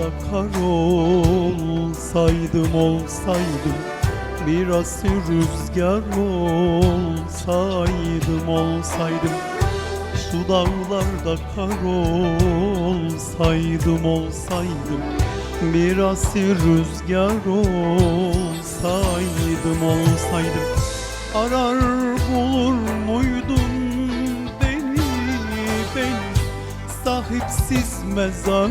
dağlarda kar olsaydım olsaydım. Biraz rüzgar olsaydım olsaydım. Şu dağlarda kar olsaydım olsaydım. Biraz rüzgar olsaydım olsaydım. Arar bulur muydun beni beni? Sahipsiz mezar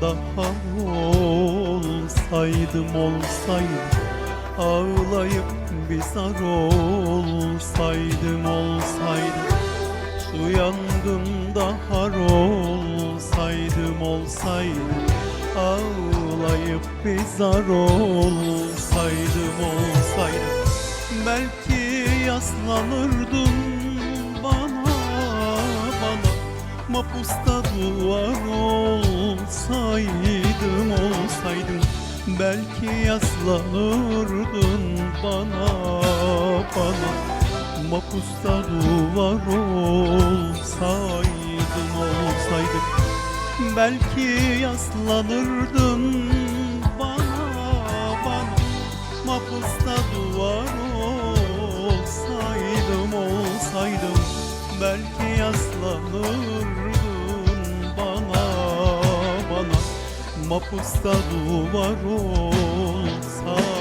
har olsaydım olsaydım. Ağlayıp bir zar olsaydım olsaydım. Şu yangında har olsaydım olsaydım. Ağlayıp bir zar olsaydım olsaydım. Belki yaslanırdın bana bana. Mapusta duvar olsaydım olsaydım Belki yaslanırdın bana bana. Mapusta duvar olsaydım olsaydım Belki yaslanırdın bana bana. Mapusta duvar olsaydım olsaydım Belki yaslanırdın Mapusta duvar olsaydım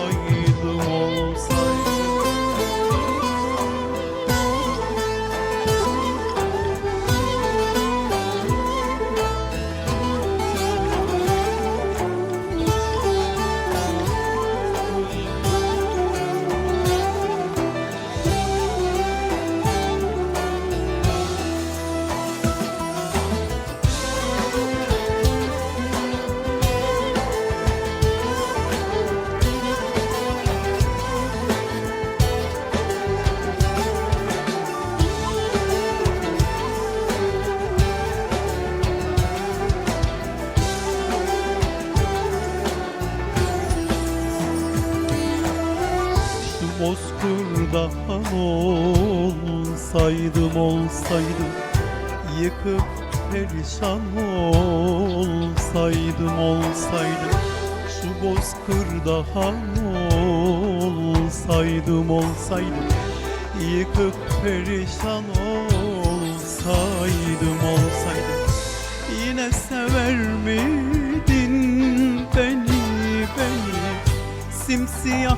Şu bozkırda han olsaydım olsaydım Yıkıp perişan olsaydım olsaydım Şu bozkırda han olsaydım olsaydım Yıkıp perişan olsaydım olsaydım. Yine sever miydin beni beni? Simsiyah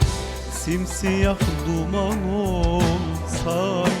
Simsiyah duman olsaydım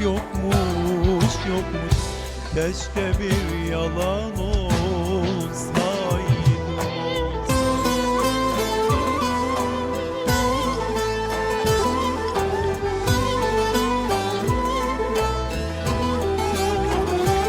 yokmuş yokmuş. Keşke bir yalan olsaydım